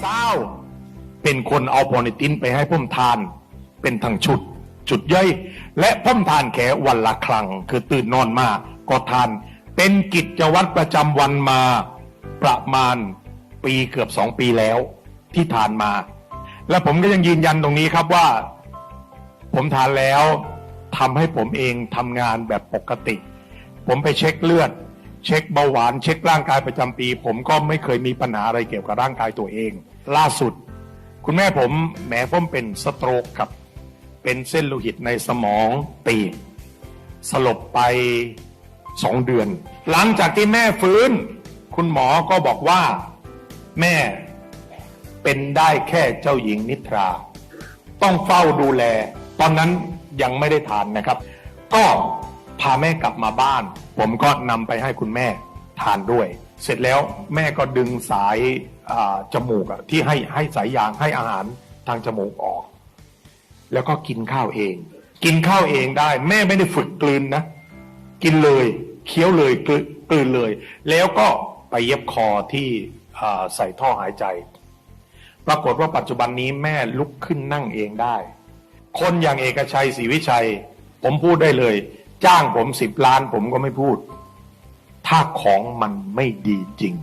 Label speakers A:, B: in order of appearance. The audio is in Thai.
A: เศร้า เป็นคนเอาโพนิตินไปให้ผมทาน เป็นทั้งชุด จุดย่อย และผมทานแค่วันละครั้งคือตื่นนอนมาก็ทาน เป็นกิจวัตรประจำวันมาประมาณปีเกือบสองปีแล้ว ที่ทานมา และผมก็ยังยืนยันตรงนี้ครับว่า ผมทานแล้วทำให้ผมเองทำงานแบบปกติ ผมไปเช็คเลือด เช็คเบาหวานเช็คร่างกายประจำปี ผมก็ไม่เคยมีปัญหาอะไรเกี่ยวกับร่างกายตัวเอง ล่าสุด คุณแม่ผมแหมผมเป็นสโตรกครับ เป็นเส้นโลหิตในสมองตีบสลบไปสองเดือน หลังจากที่แม่ฟื้น คุณหมอก็บอกว่าแม่เป็นได้แค่เจ้าหญิงนิทรา ต้องเฝ้าดูแล ตอนนั้นยังไม่ได้ทานนะครับ ก็พาแม่กลับมาบ้าน ผมก็นำไปให้คุณแม่ทานด้วย เสร็จแล้วแม่ก็ดึงสายจมูกที่ให้ให้สายยางให้อาหารทางจมูกออก แล้วก็กินข้าวเอง กินข้าวเองได้ แม่ไม่ได้ฝึกกลืนนะ กินเลยเคี้ยวเลยกลืนเลย แล้วก็ไปเย็บคอที่ใส่ท่อหายใจ ปรากฏว่าปัจจุบันนี้แม่ลุกขึ้นนั่งเองได้ คนอย่างเอกชัยศรีวิชัย ผมพูดได้เลย จ้างผมสิบล้านผมก็ไม่พูด ถ้าของมันไม่ดีจริง